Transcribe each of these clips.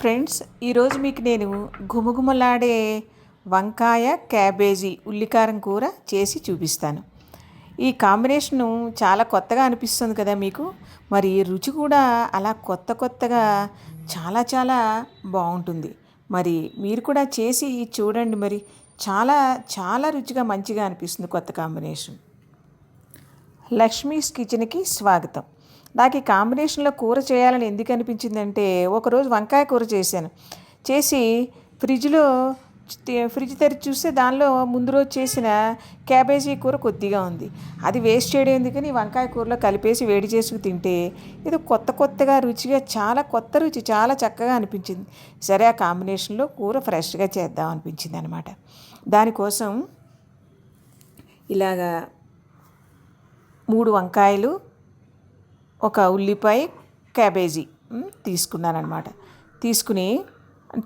Friends ఈరోజు మీకు నేను గుమగుమలాడే వంకాయ క్యాబేజీ ఉల్లికారం కూర చేసి చూపిస్తాను. ఈ కాంబినేషను చాలా కొత్తగా అనిపిస్తుంది కదా మీకు? మరి రుచి కూడా అలా కొత్త కొత్తగా చాలా చాలా బాగుంటుంది. మరి మీరు కూడా చేసి చూడండి మరి. చాలా చాలా రుచిగా మంచిగా అనిపిస్తుంది కొత్త కాంబినేషన్. లక్ష్మీస్ కిచెన్కి స్వాగతం. నాకు ఈ కాంబినేషన్లో కూర చేయాలని ఎందుకు అనిపించిందంటే ఒకరోజు వంకాయ కూర చేశాను. చేసి ఫ్రిడ్జ్లో ఫ్రిడ్జ్ తెరిచి చూస్తే దానిలో ముందు రోజు చేసిన క్యాబేజీ కూర కొద్దిగా ఉంది. అది వేస్ట్ చేయడం ఎందుకని వంకాయ కూరలో కలిపేసి వేడి చేసుకు తింటే ఇది కొత్త కొత్తగా రుచిగా చాలా కొత్త రుచి చాలా చక్కగా అనిపించింది. సరే ఆ కాంబినేషన్లో కూర ఫ్రెష్గా చేద్దాం అనిపించింది అనమాట దానికోసం ఇలాగా మూడు వంకాయలు ఒక ఉల్లిపాయ క్యాబేజీ తీసుకున్నాను తీసుకున్నానమాట తీసుకుని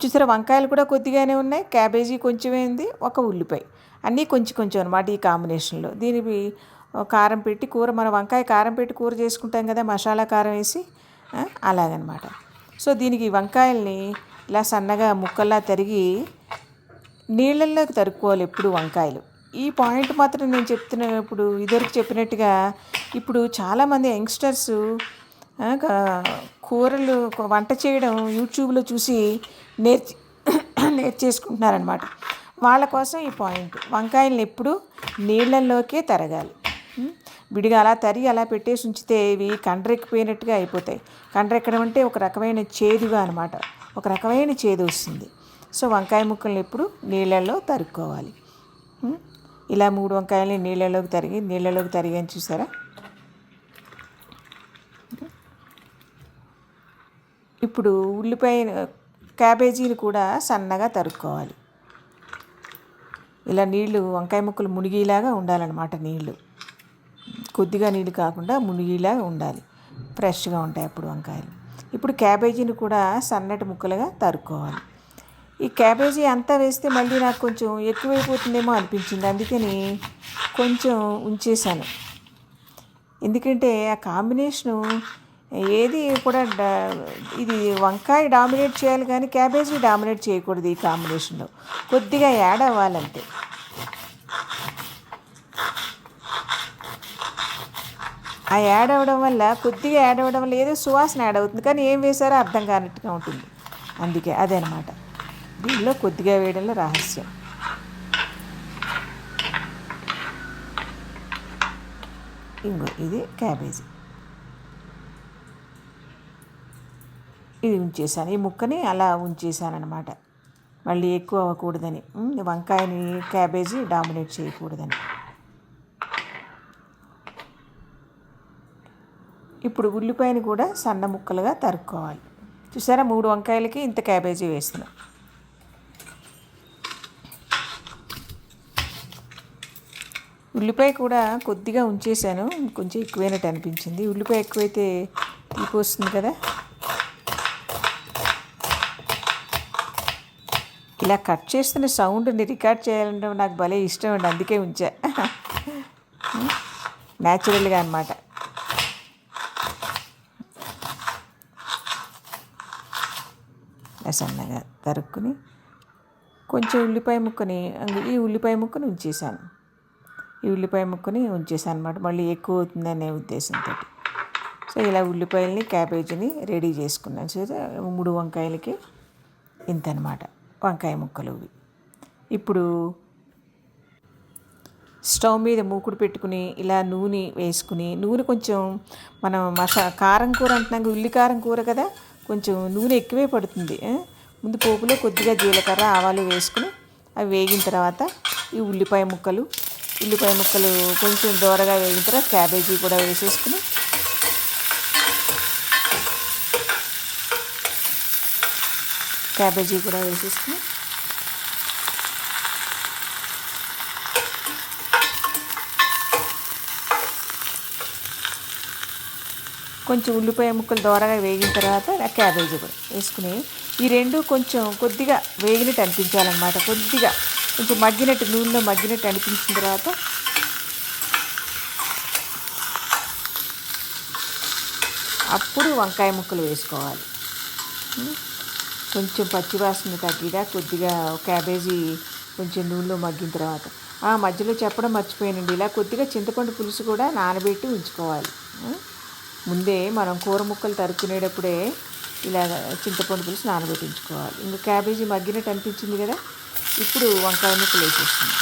చూసారా వంకాయలు కూడా కొద్దిగానే ఉన్నాయి. క్యాబేజీ కొంచెమే ఉంది ఒక ఉల్లిపాయ. అన్నీ కొంచెం కొంచెం అనమాట ఈ కాంబినేషన్లో. దీనికి కారం పెట్టి కూర మన వంకాయ కారం పెట్టి కూర చేసుకుంటాం కదా మసాలా కారం వేసి అలాగనమాట. సో దీనికి వంకాయల్ని ఇలా సన్నగా ముక్కల్లా తరిగి నీళ్ళల్లోకి తరుక్కోవాలి ఎప్పుడు వంకాయలు. ఈ పాయింట్ మాత్రం నేను చెప్తున్న ఇప్పుడు ఇదివరకు చెప్పినట్టుగా. ఇప్పుడు చాలామంది యంగ్స్టర్స్ కూరలు వంట చేయడం యూట్యూబ్లో చూసి నేర్చి నేర్చేసుకుంటున్నారనమాట వాళ్ళ కోసం ఈ పాయింట్. వంకాయలను ఎప్పుడు నీళ్ళల్లోకే తరగాలి. విడిగా అలా తరిగి అలా పెట్టేసి ఉంచితే ఇవి కండ్రెక్కిపోయినట్టుగా అయిపోతాయి. కండ్రెక్కడం అంటే ఒక రకమైన చేదుగా అనమాట ఒక రకమైన చేదు వస్తుంది. సో వంకాయ ముక్కలను ఎప్పుడు నీళ్ళల్లో తరుక్కోవాలి. ఇలా మూడు వంకాయల్ని నీళ్ళలోకి తరిగి నీళ్ళలోకి తరిగాని చూసారా? ఇప్పుడు ఉల్లిపాయ క్యాబేజీలు కూడా సన్నగా తరుక్కోవాలి. ఇలా నీళ్ళు వంకాయ ముక్కలు మునిగేలాగా ఉండాలన్నమాట నీళ్ళు కొద్దిగా నీళ్ళు కాకుండా మునిగేలాగా ఉండాలి. ఫ్రెష్గా ఉంటాయి అప్పుడు వంకాయలు. ఇప్పుడు క్యాబేజీని కూడా సన్నటి ముక్కలుగా తరుక్కోవాలి. ఈ క్యాబేజీ అంతా వేస్తే మళ్ళీ నాకు కొంచెం ఎక్కువైపోతుందేమో అనిపించింది. అందుకని కొంచెం ఉంచేశాను. ఎందుకంటే ఆ కాంబినేషను ఏది కూడా ఇది వంకాయ డామినేట్ చేయాలి కానీ క్యాబేజీ డామినేట్ చేయకూడదు ఈ కాంబినేషన్లో కొద్దిగా యాడ్ అవ్వాలంతే. ఆ యాడ్ అవ్వడం వల్ల కొద్దిగా యాడ్ అవ్వడం వల్ల ఏదో సువాసన యాడ్ అవుతుంది. కానీ ఏం వేశారో అర్థం కానట్టుగా ఉంటుంది. అందుకే అదే అనమాట దీనిలో కొద్దిగా వేయడంలో రహస్యం. ఇంకో ఇది క్యాబేజీ. ఇది ఉంచేసాను. ఈ ముక్కని అలా ఉంచేసాను అనమాట మళ్ళీ ఎక్కువ అవ్వకూడదని. వంకాయని క్యాబేజీ డామినేట్ చేయకూడదని. ఇప్పుడు ఉల్లిపాయని కూడా సన్న ముక్కలుగా తరుక్కోవాలి. చూసారా? మూడు వంకాయలకి ఇంత క్యాబేజీ వేస్తున్నాం. ఉల్లిపాయ కూడా కొద్దిగా ఉంచేసాను కొంచెం ఎక్కువైనట్టు అనిపించింది. ఉల్లిపాయ ఎక్కువైతే తీపి వస్తుంది కదా. ఇలా కట్ చేస్తున్న సౌండ్ని రికార్డ్ చేయాలంటే నాకు భలే ఇష్టం అండి. అందుకే ఉంచా. న్యాచురల్గా అనమాట సన్నగా తరుక్కుని కొంచెం ఉల్లిపాయ ముక్కని ఈ ఉల్లిపాయ ముక్కని ఉంచేసాను ఈ ఉల్లిపాయ ముక్కని ఉంచేసాను అనమాట మళ్ళీ ఎక్కువ అవుతుందనే ఉద్దేశంతో. సో ఇలా ఉల్లిపాయలని క్యాబేజీని రెడీ చేసుకున్నాను. సో మూడు వంకాయలకి ఇంత అనమాట వంకాయ ముక్కలు ఇవి. ఇప్పుడు స్టవ్ మీద మూకుడు పెట్టుకుని ఇలా నూనె వేసుకుని నూనె కొంచెం మనం మసా కారం కూర అంటున్నాం ఉల్లి కారం కూర కదా కొంచెం నూనె ఎక్కువే పడుతుంది. ముందు పోపులో కొద్దిగా జీలకర్ర ఆవాలు వేసుకుని అవి వేగిన తర్వాత ఈ ఉల్లిపాయ ముక్కలు ఉల్లిపాయ ముక్కలు కొంచెం దోరగా వేగిన తర్వాత క్యాబేజీ కూడా వేసేసుకుని క్యాబేజీ కూడా వేసేసుకుని కొంచెం ఉల్లిపాయ ముక్కలు దోరగా వేగిన తర్వాత క్యాబేజీ కూడా వేసుకుని ఈ రెండు కొంచెం కొద్దిగా వేగినట్టు అనిపించాలన్నమాట కొద్దిగా. కొంచెం మగ్గినట్టు నూనెలో మగ్గినట్టు అనిపించిన తర్వాత అప్పుడు వంకాయ ముక్కలు వేసుకోవాలి. కొంచెం పచ్చివాసన తగ్గిగా కొద్దిగా క్యాబేజీ కొంచెం నూనెలో మగ్గిన తర్వాత. ఆ మధ్యలో చెప్పడం మర్చిపోయానండి. ఇలా కొద్దిగా చింతపండు పులుసు కూడా నానబెట్టి ఉంచుకోవాలి. ముందే మనం కూర ముక్కలు తరుక్కునేటప్పుడే ఇలా చింతపండు పులుసు నానబెట్టి ఉంచుకోవాలి ఇంకా క్యాబేజీ మగ్గినట్టు అనిపించింది కదా? ఇప్పుడు వంకాయ ముక్కలు వేసేస్తుంది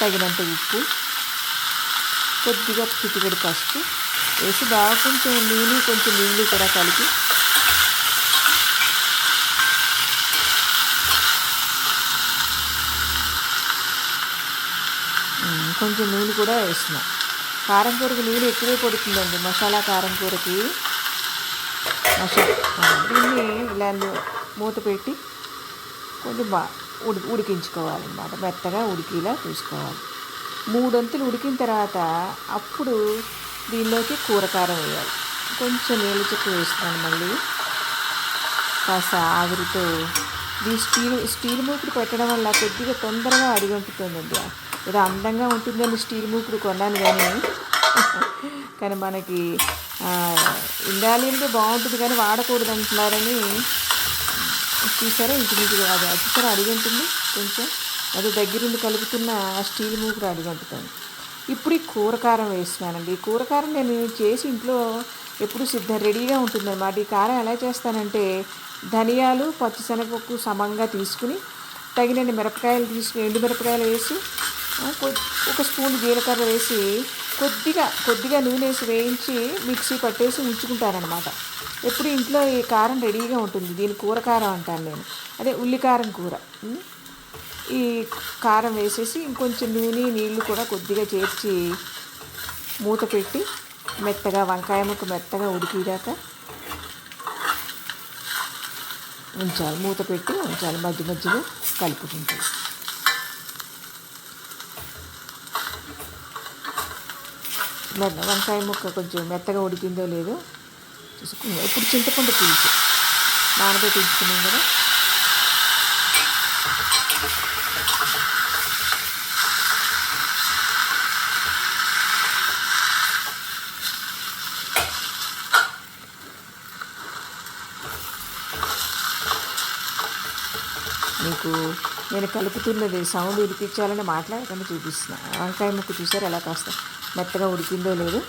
తగినంత ఉప్పు కొద్దిగా చిటికెడు పసుపు వేసి బాగా కొంచెం నీళ్ళు కొంచెం నీళ్ళు కూడా కలిపి కొంచెం నూనె కూడా వేస్తున్నాం. కారం కూరకి నీళ్ళు ఎక్కువే పడుతుందండి. మసాలా కారం కూరకి దీన్ని ఇలా మూత పెట్టి కొంచెం బా ఉడి ఉడికించుకోవాలన్నమాట. మెత్తగా ఉడికేలా చూసుకోవాలి. మూడొంతులు ఉడికిన తర్వాత అప్పుడు దీనిలోకి కూరకారం వేయాలి. కొంచెం నీళ్ళు చుక్క వేస్తున్నాను మళ్ళీ. కాస్త ఆవిరితో ఈ స్టీల్ స్టీల్ మూకుడు పెట్టడం వల్ల కొద్దిగా తొందరగా అడిగంటుతుందండి. ఏదో అందంగా ఉంటుందని స్టీల్ మూకుడు కొన్నాను కానీ కానీ మనకి ఆ, బాగుంటుంది కానీ వాడకూడదు అంటున్నారని చూసారా ఇంచుమించు అది అది చూసారా అడిగంటుంది కొంచెం. అది దగ్గరుండి కలుపుతున్న స్టీల్ మూకుడు అడిగంటుతుంది ఇప్పుడు ఈ కూరకారం వేస్తున్నానండి. ఈ కూరకారం నేను చేసి ఇంట్లో ఎప్పుడు సిద్ధ రెడీగా ఉంటుందన్నమాట. ఈ కారం ఎలా చేస్తానంటే ధనియాలు పచ్చిశనగపప్పు సమంగా తీసుకుని తగినన్ని మిరపకాయలు తీసుకుని ఎండు మిరపకాయలు వేసి ఒక స్పూన్ జీలకర్ర వేసి కొద్దిగా కొద్దిగా నూనె వేసి వేయించి మిక్సీ పట్టేసి ఉంచుకుంటారనమాట ఎప్పుడు ఇంట్లో ఈ కారం రెడీగా ఉంటుంది దీని కూర కారం అంటాను నేను. అదే ఉల్లికారం కూర. ఈ కారం వేసేసి ఇంకొంచెం నూనె నీళ్ళు కూడా కొద్దిగా చేర్చి మూత పెట్టి మెత్తగా వంకాయ ముక్క మెత్తగా ఉడికిదాకా ఉంచాలి. మూత పెట్టి ఉంచాలి. మధ్య మధ్యలో కలుపుకుంటాం. మెత్త వంకాయ ముక్క కొంచెం మెత్తగా ఉడికిందో లేదో చూసుకుందాం. ఇప్పుడు చింతపండు పులుసు. నానబెట్టి ఉంచుకున్నాం కదా. మీకు నేను కలుపుతున్నది సౌండ్ వినిపించాలని మాట్లాడకుండా చూపిస్తున్నా. వంకాయ ముక్కు చూసారు? ఎలా కాస్త మెత్తగా ఉడికిందో లేదో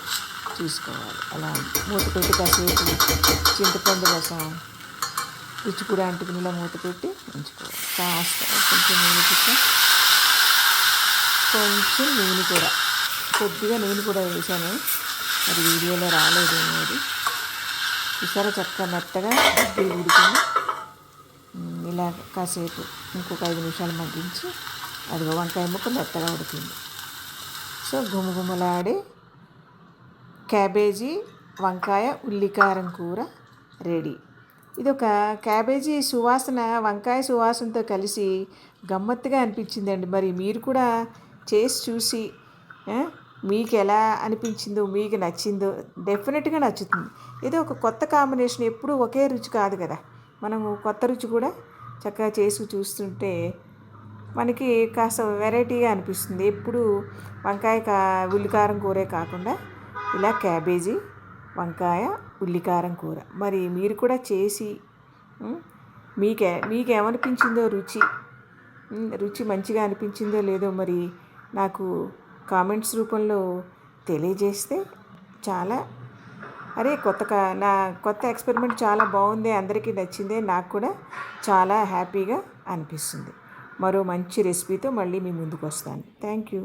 చూసుకోవాలి. అలా మూత పెట్టి కాసేపు చింతపండు రసం రుచి కూడా అంటుకునేలా మూత పెట్టి ఉంచుకోవాలి. కాస్త కొంచెం నూనె చుక్క కొంచెం నూనె కూడా. కొద్దిగా నూనె కూడా వేసాను. మరి వీడియోలో రాలేదు అనేది చూసారా చక్కగా మెత్తగా దగ్గర ఉడికింది. ఇలా కాసేపు ఇంకొక ఐదు నిమిషాలు మగ్గించి అదిగో వంకాయ ముక్క మెత్తగా ఉడికింది. సో గుమగుమలాడే క్యాబేజీ వంకాయ ఉల్లికారం కూర రెడీ. ఇది ఒక క్యాబేజీ సువాసన వంకాయ సువాసనతో కలిసి గమ్మత్తుగా అనిపించిందండి. మరి మీరు కూడా చేసి చూసి మీకు ఎలా అనిపించిందో మీకు నచ్చిందో డెఫినెట్గా నచ్చుతుంది. ఏదో ఒక కొత్త కాంబినేషన్ ఎప్పుడూ ఒకే రుచి కాదు కదా. మనము కొత్త రుచి కూడా చక్కగా చేసి చూస్తుంటే మనకి కాస్త వెరైటీగా అనిపిస్తుంది. ఎప్పుడు వంకాయ కా ఉల్లికారం కూరే కాకుండా ఇలా క్యాబేజీ వంకాయ ఉల్లికారం కూర. మరి మీరు కూడా చేసి మీకే మీకేమనిపించిందో రుచి రుచి మంచిగా అనిపించిందో లేదో మరి నాకు కామెంట్స్ రూపంలో తెలియజేస్తే చాలా అరే కొత్త నా కొత్త ఎక్స్పెరిమెంట్ చాలా బాగుంది అందరికీ నచ్చిందే నాకు కూడా చాలా హ్యాపీగా అనిపిస్తుంది. మరో మంచి రెసిపీతో మళ్ళీ మీ ముందుకు వస్తాను. Thank you